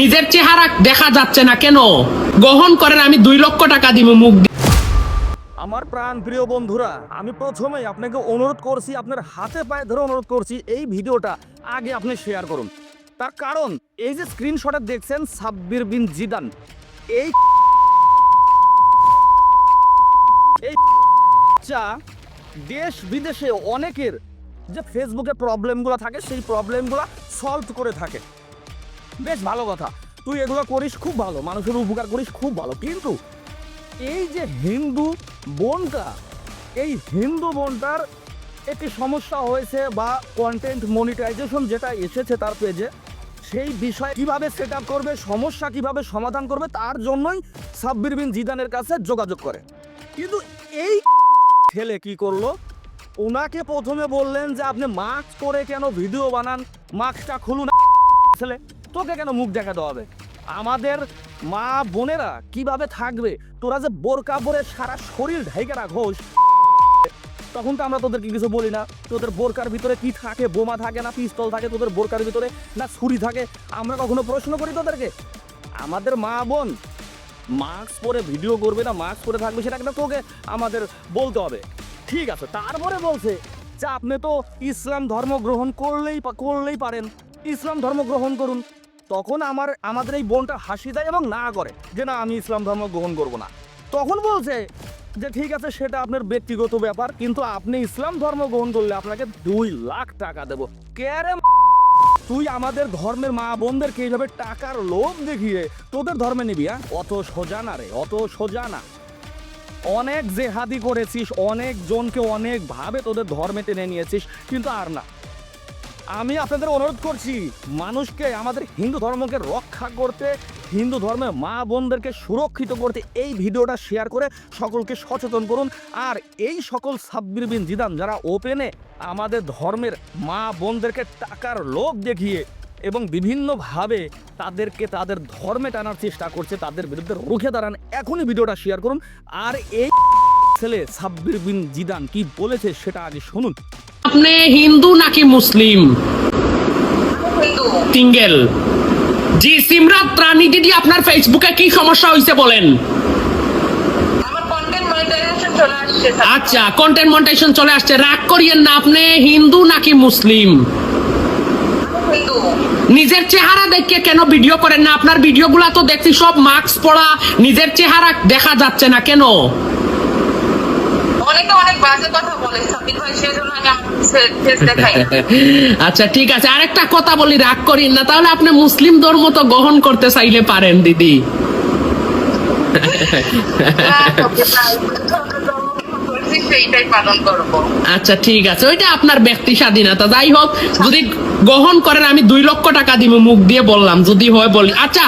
নিজের চেহারা দেখা যাচ্ছে না কেন? গ্রহণ করেন আমি দুই লক্ষ টাকা দিব, মুখ আমার প্রাণ প্রিয় বন্ধুরা, আমি প্রথমেই আপনাকে অনুরোধ করছি, আপনার হাতে পায়ে ধরে অনুরোধ করছি, এই ভিডিওটা আগে আপনি শেয়ার করুন। তার কারণ, এই যে স্ক্রিনশটে দেখছেন সাব্বির বিন জিদান, এই এই চা দেশ বিদেশে অনেকের যে ফেসবুকে প্রবলেমগুলো থাকে, সেই প্রবলেমগুলো সলভ করে থাকে। বেশ ভালো কথা। তুই এগুলো করিস খুব ভালো, মানুষের উপকার করিস খুব ভালো। কিন্তু এই যে হিন্দু বোনটা, এই হিন্দু বোনটার একটি সমস্যা হয়েছে বা কন্টেন্ট মনিটাইজেশন যেটা এসেছে তার পেজে সেই বিষয়ে কীভাবে সেট করবে, সমস্যা কীভাবে সমাধান করবে, তার জন্যই সাব্বির বিন জিদানের কাছে যোগাযোগ করে। কিন্তু এই ছেলে কি করল? ওনাকে প্রথমে বললেন যে, আপনি মাস্ক করে কেন ভিডিও বানান? মাস্কটা খুলুন, ছেলে। তোকে কেন মুখ দেখাতে হবে? আমাদের মা বোনেরা কীভাবে থাকবে? তোরা যে বোরকা পরে সারা শরীর ঢেকে রাখোস, তখন তো আমরা তোদেরকে কিছু বলি না। তোদের বোরকার ভিতরে কি থাকে? বোমা থাকে না? পিস্তল থাকে তোদের বোরকার ভিতরে? না ছুরি থাকে? আমরা কখনো প্রশ্ন করি তোদেরকে? আমাদের মা বোন মাস্ক পরে ভিডিও করবে না? মাস্ক পরে থাকবে সেটা একটা তোকে আমাদের বলতে হবে। ঠিক আছে, তারপরে বলছে যে আপনি তো ইসলাম ধর্ম গ্রহণ করলেই করলেই পারেন। ইসলাম ধর্ম গ্রহণ করুন। তখন আমার, আমাদের এই বোনটা হাসি দেয় এবং না করে যে না, আমি ইসলাম ধর্ম গ্রহণ করব না। তখন বলছে যে, ঠিক আছে, সেটা আপনার ব্যক্তিগত ব্যাপার, কিন্তু আপনি ইসলাম ধর্ম গ্রহণ করলে আপনাকে দুই লাখ টাকা দেবো। কে রে তুই আমাদের ধর্মের মা বোনদেরকে এইভাবে টাকার লোভ দেখিয়ে তোদের ধর্মে নিবি হ্যাঁ? অত সোজা না রে, অত সোজা না। অনেক জেহাদি করেছিস, অনেক জনকে অনেক ভাবে তোদের ধর্মে টেনে নিয়েছিস, কিন্তু আর না। আমি আপনাদের অনুরোধ করছি, মানুষকে আমাদের হিন্দু ধর্মকে রক্ষা করতে, হিন্দু ধর্মের মা বোনদেরকে সুরক্ষিত করতে এই ভিডিওটা শেয়ার করে সকলকে সচেতন করুন। আর এই সকল সাব্বির বিন জিদান যারা ওপেনে আমাদের ধর্মের মা বোনদেরকে টাকার লোভ দেখিয়ে এবং বিভিন্নভাবে তাদেরকে তাদের ধর্মে টানার চেষ্টা করছে, তাদের বিরুদ্ধে রুখে দাঁড়ান, এখনই ভিডিওটা শেয়ার করুন। আর এই ছেলে সাব্বির বিন জিদান কি বলেছে সেটা আগে শুনুন। আপনি হিন্দু নাকি মুসলিম? সিঙ্গেল। জি সিমরাত রানী দিদি আপনার ফেসবুকে কি সমস্যা হয়েছে বলেন। আচ্ছা কন্টেন্ট মনিটাইজেশন চলে আসছে। রাগ করিয়েন না আপনি হিন্দু নাকি মুসলিম? নিজের চেহারা দেখে কেন ভিডিও করেন না? আপনার ভিডিওগুলো তো দেখছি সব মাস্ক পরা নিজের চেহারা দেখা যাচ্ছে না কেন? অনেকে অনেক বাজে কথা বলে সাবির ভাই সেজন্য আমি ফেস দেখাই। আচ্ছা ঠিক আছে আরেকটা কথা বলি রাগ করিন না। তাহলে আপনি মুসলিম ধর্ম তো গ্রহণ করতে চাইলে পারেন দিদি। আচ্ছা ঠিক আছে ওইটা আপনার ব্যক্তি স্বাধীনতা। যাই হোক যদি গ্রহণ করেন আমি দুই লক্ষ টাকা দিব মুখ দিয়ে বললাম যদি হয় বলি। আচ্ছা